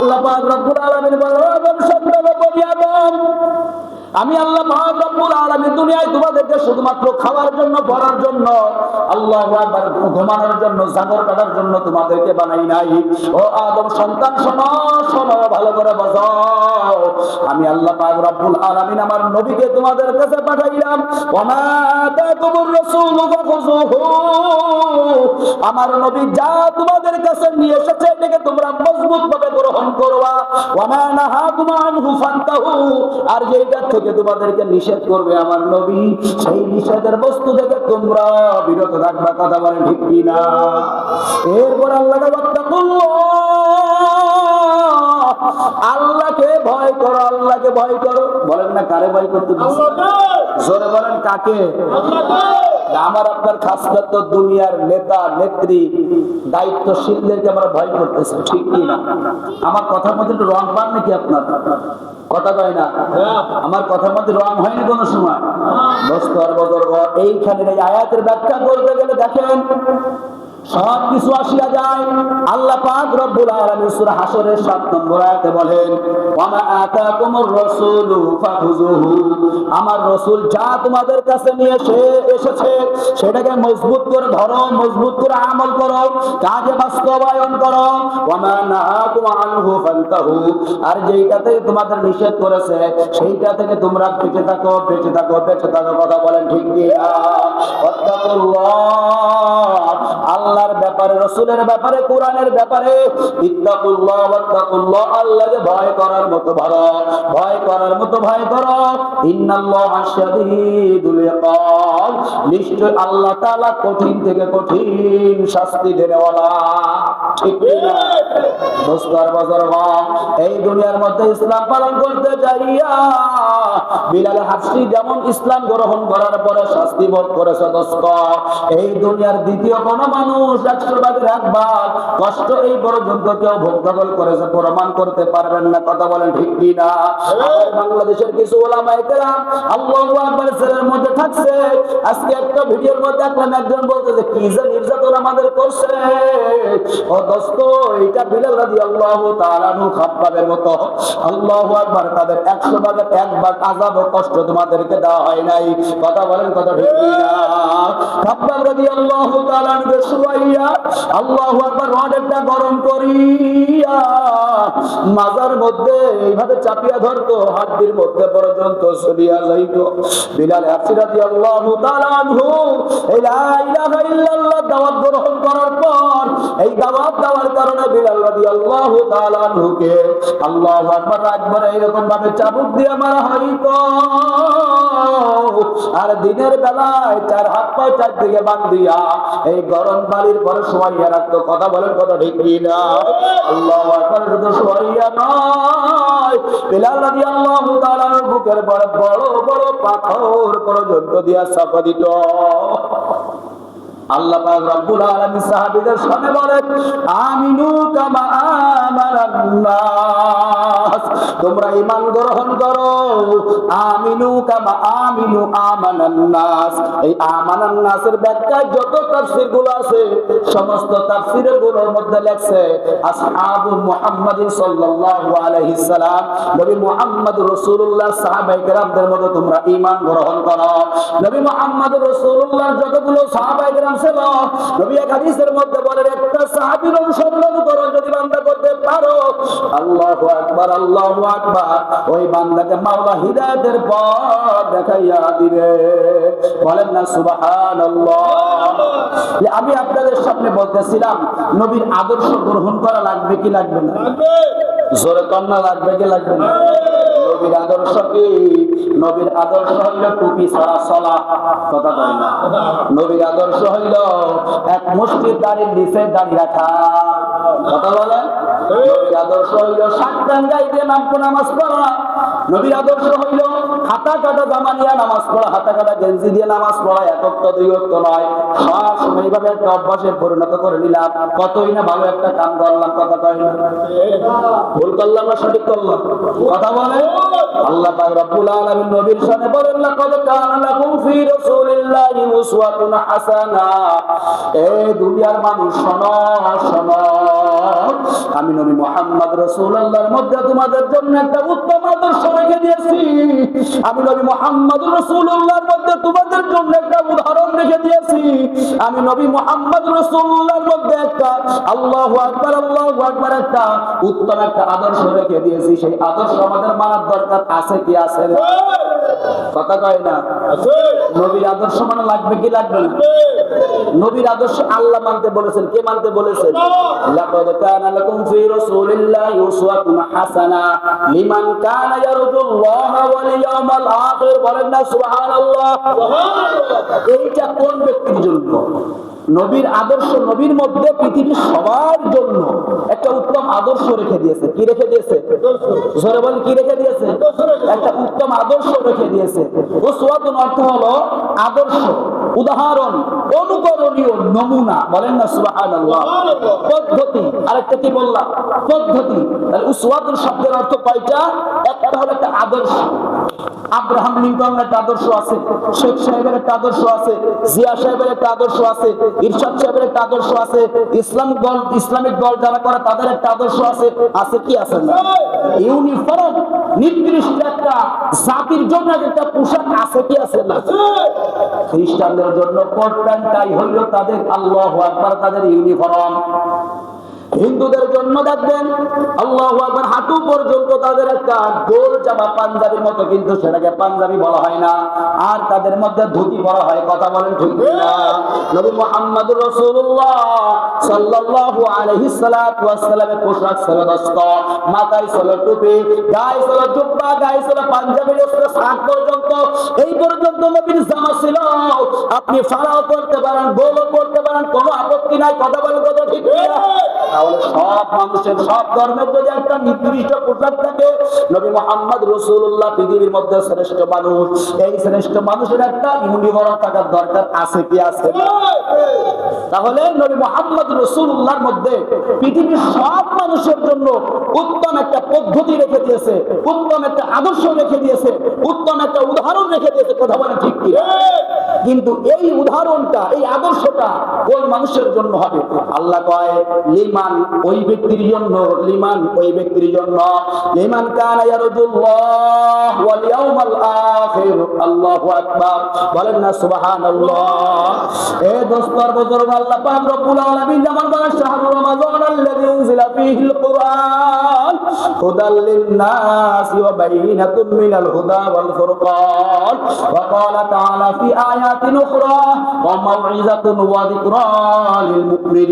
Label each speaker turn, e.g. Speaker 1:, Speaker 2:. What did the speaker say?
Speaker 1: আল্লাহ পাক রব্বুল আলামিন বলেন আদম সন্তান বলি আদম আমি আল্লাহ পাক রব্বুল আলামিন দুনিয়ায় তোমাদেরকে শুধুমাত্র খাওয়ার জন্য, পড়ার জন্য, আল্লাহ ঘুমানোর জন্য, জাগর কাটার জন্য তোমাদেরকে বানাই নাই। ও আদম সন্তান, শোনো শোনো, ভালো করে বাজাও আমি আল্লাহ রব্বুল আলামিন আমার নবীকে তোমাদের কাছে পাঠাইলাম। আমার নবী যা তোমাদের কাছে নিয়ে এসেছে, এটাকে তোমরা মজবুত ভাবে গ্রহণ করবা। আর যেটা থেকে তোমাদেরকে নিষেধ করবে আমার নবী সেই নিষেধের বস্তু থেকে তোমরা বিরত রাখবা কথা বলে ঠিক কিনা? এরপর আল্লাহ আল্লাহকে ভয় করো আল্লাহকে ভয় করো। বলেন না কারে ভয় করতে জোরে বলেন কাকে? আমার আপনার খাস তো দুনিয়ার নেতা নেত্রী দায়িত্বশীলদেরকে আমরা ভয় করতেছি ঠিক কি না? আমার কথার মধ্যে একটু রং পান নাকি আপনার? কথা কয় না? আমার কথার মধ্যে রং হয়নি কোনো সময়? বস্তর বদর এইখানে এই আয়াতের ব্যাখ্যা করতে গেলে দেখেন সব কিছু আসিয়া যায়। আল্লাহ পাক রব্বুল আলামিন সূরা হাসরের 7 নম্বর আয়াতে বলেন, ওয়ামা আতাকুমুর রাসূলু ফাখুযুহু। আমার রাসূল যা তোমাদের কাছে নিয়ে এসে, এসেছে, সেটাকে মজবুত করে ধরো, মজবুত করে আমল করো কাজে বাস্তবায়ন করো। ওয়ামা নাহাকুম আনহু ফান্তাহু। আর যেইটা থেকে তোমাদের নিষেধ করেছে, সেইটা থেকে তোমরা বেঁচে থাকো বেঁচে থাকো বেঁচে থাকো কথা বলেন ঠিক কি আল্লাহর ব্যাপারে, রসুলের ব্যাপারে, কোরআনের ব্যাপারে। আল্লাহকে ভয় করার মতো ভরো ভয় করার মতো ভয় করো। নিশ্চয় আল্লাহ কঠিন থেকে কঠিন শাস্তি এই দুনিয়ার মধ্যে ইসলাম পালন করতে যাইয়া বিলাল হাসি যেমন ইসলাম গ্রহণ করার পরে শাস্তি ভোগ করেছে এই দুনিয়ার দ্বিতীয় কোন মানুষ একশো ভাগের এক ভাগ। কষ্ট এই পর্যন্ত কেউ ভোগ করেছে, প্রমাণ করতে পারবেন না, কথা বলেন ঠিক কি না? বাংলাদেশের কিছু ওলামাই কেরাম আল্লাহ আকবার ছেলের মধ্যে থাকছে। আজকে একটা ভিডিওর মধ্যে দেখলাম একজন বলতেছে, কি যে নির্যাতন আমাদের করছে। ও দোস্ত এটা বিলাল নু খাব্বাবের মতো। আল্লাহ একবার তাদের 100 ভাগের একবার আজাব ও কষ্ট তোমাদেরকে দেওয়া হয় নাই। কথা বলেন, কথা ঠিক না শুয়াইয়া আল্লাহু আকবার রডটা গরম করিয়া মাজার মধ্যে এইভাবে চাপিয়া ধরতো, হাড্ডির মধ্যে পর্যন্ত চলিয়া যাইতো। বিলাল হাফসি রাদিয়াল্লাহু তাআলা আনহু, এই লা ইলাহা ইল্লাল্লাহ দাওয়াত গ্রহণ করার পর, এই দাওয়াত দেওয়ার কারণে বিলাল রাদিয়াল্লাহু তাআলা আনহুকে আল্লাহু আকবার, একবার এরকম ভাবে চাবুক দিয়ে মারা হইতো। আর দিনের বেলায় চার হাত পা চারদিকে দিয়া এই গরম বালির পরে শোয়াইয়া রাখতো। কথা বলেন, কথা ঠিক না আল্লাহ আকবার শুধু তাআলার বুকের পরে বড় বড় পাথর পর্যন্ত দিয়া দিত। আল্লাহ তোমরা ঈমান গ্রহণ করো। আমিনু কামা আমিনু আমানান নাস এই আমানান নাসের ব্যাখ্যায় যত তাফসীরগুলো আছে, সমস্ত তাফসীরেরগুলোর মধ্যে লেখছে, আসহাবু মুহাম্মাদিন সাল্লাল্লাহু আলাইহি সাল্লাম নবী মুহাম্মদ রাসূলুল্লাহ সাহাবায়ে কেরামদের মধ্যে তোমরা ঈমান গ্রহণ করো। নবী মুহাম্মদ রাসূলুল্লাহর যতগুলো সাহাবায়ে কেরাম ছিল, নবী এক হাদিসের মধ্যে বলেন একটা সাহাবীর অনুসরণ করো পারো আল্লাহু আকবার আল্লাহু আকবার। ওই বান্দাকে মাওলা হিদায়াতের পথ দেখাইয়া দিবে। বলেন না সুবহানাল্লাহ। আমি আপনাদের সামনে বলতেছিলাম নবীর আদর্শ গ্রহণ করা লাগবে কি লাগবে না? জোরে কন্যা লাগবে কি লাগবে না? নবীর আদর্শ কি? নবীর আদর্শ হইল টুপি ছাড়া চলা। কথা কয় না? নবীর আদর্শ হইল এক মুষ্টির দাড়ির নিচে দাড়ি রাখা। আদর্শ হইল গাইতে নামাজ পড়া। নবীর আদর্শ হইল হাতা কাটা জামা নিয়ে নামাজ পড়া, হাতা কাটা গেঞ্জি দিয়ে নামাজ পড়া অক্ত নয়। একটা অভ্যাসে পরিণত করে নিলাম। কতই না ভালো একটা কাম করলাম, কথা কয় ভুল করলাম না, সঠিক করলাম? কথা বলে? আল্লাহ পাক আলামিন নবীর সামনে বলেন, লাকাদ কানা লাকুম ফি রাসূলিল্লাহি উসওয়াতুন হাসানা। এ দুনিয়ার মানুষ শোনো শোনো। আমি নবী মুহাম্মদ রাসূলুল্লাহর মধ্যে তোমাদের জন্য একটা উত্তম আদর্শ রেখে দিয়েছি। আমি নবী মুহাম্মদ রাসূলুল্লাহর মধ্যে তোমাদের জন্য একটা উদাহরণ রেখে দিয়েছি। আমি নবী মুহাম্মদ রাসূলুল্লাহর মধ্যে একটা আল্লাহু আকবার আল্লাহু আকবার একটা উত্তম একটা আদর্শ রেখে দিয়েছি। সেই আদর্শ আমাদের মানার দরকার আছে কি আছে না? কথা কয় না। নবীর আদর্শ মানে লাগবে কি লাগবে না? নবীর আদর্শ আল্লাহ মানতে বলেছেন কে মানতে বলেছেন? লাকাদ কানা লাকুম ফি রাসূলিল্লাহি উসওয়াতুন হাসানা লিমান কানা ইয়ারজুল্লাহ ওয়াল ইয়াউমাল আখির। বলেন না সুবহানাল্লাহ। এইটা কোন ব্যক্তির জন্য? নবীর আদর্শ নবীর মধ্যে পৃথিবীর সবার জন্য। একটা উত্তম আদর্শ রেখে দিয়েছে। কি রেখে দিয়েছে? জোরে কি রেখে দিয়েছে? একটা উত্তম আদর্শ রেখে দিয়েছে। উসওয়াতুন অর্থ হলো আদর্শ, উদাহরণ, অনুকরণীয় নমুনা। বলেন না, সুবহানাল্লাহ। পদ্ধতি, আরেকটা কি বললাম? পদ্ধতি। তাহলে উসওয়াতুন শব্দের অর্থ কয়টা? একটা হলো একটা আদর্শ আব্রাহাম লিঙ্কনের একটা আদর্শ আছে, শেখ সাহেবের একটা আদর্শ আছে, জিয়া সাহেবের একটা আদর্শ আছে, ইরশাদ সাহেবের একটা আদর্শ আছে, ইসলাম দল, ইসলামিক দল যারা করে তাদের একটা আদর্শ আছে আছে কি আছে না? ইউনিফর্ম, নির্দিষ্ট একটা জাতির জন্য একটা পোশাক আছে কি আছে না? খ্রিস্টানদের জন্য কোট প্যান্ট টাই হইল তাদের আল্লাহ আকবার, তাদের ইউনিফর্ম। হিন্দুদের জন্য দেখবেন, আল্লাহ হাঁটু পর্যন্ত তাদের একটা গোল জামা পাঞ্জাবির মতো, কিন্তু সেটাকে পাঞ্জাবি বলা হয় না। আর তাদের মধ্যে ধুতি বলা হয়, কথা বলেন ঠিক নবী মুহাম্মদ রাসূলুল্লাহ সাল্লাল্লাহু আলাইহি ওয়াসসালামের পোশাক ছিল দস্ত, মাথায় ছিল টুপি, গায়ে ছিল জুব্বা, গায়ে ছিল পাঞ্জাবির অস্ত্র শাক পর্যন্ত। এই পর্যন্ত নবীর জামা ছিল। আপনি ফাড়াও করতে পারেন, গোলও করতে পারেন, কোনো আপত্তি নাই, কথা বলেন কথা ঠিক না সব মানুষের, সব ধর্মের যদি একটা নির্দিষ্ট থাকে, নবী মোহাম্মদ রসুল্লাহ পৃথিবীর মধ্যে শ্রেষ্ঠ মানুষ এই শ্রেষ্ঠ মানুষের একটা ইউনিফর্ম থাকার দরকার আছে কি আছে? তাহলে নবী মোহাম্মদ রসুল্লাহর মধ্যে পৃথিবীর সব মানুষের জন্য উত্তম একটা পদ্ধতি রেখে দিয়েছে, উত্তম একটা আদর্শ রেখে দিয়েছে, উত্তম একটা উদাহরণ রেখে দিয়েছে, কথা বলে ঠিক কি? কিন্তু এই উদাহরণটা, এই আদর্শটা কোন মানুষের জন্য হবে? আল্লাহ কয়, লিমান ওই ব্যক্তির জন্য, লিমান ওই ব্যক্তির জন্য। লিমান ওয়াল ইয়াউমাল আখির। আল্লাহু আকবার। বলেন না, সুবহানাল্লাহ। এ বুজুর্গ আল্লাহ পাক রব্বুল আলামিন যেমন বলেন শাহরুর রমাদান আল্লাযী উনজিলা ফীহিল কুরআন, হুদাল লিন-নাসি ওয়া বাইনাতুম মিনাল হুদা ওয়াল ফুরকান, ওয়া ক্বালা তাআলা ফি আয়াতিন উখরা, ওয়া মাউইযাতুন ওয়া যিকরা লিল মুমিনিন।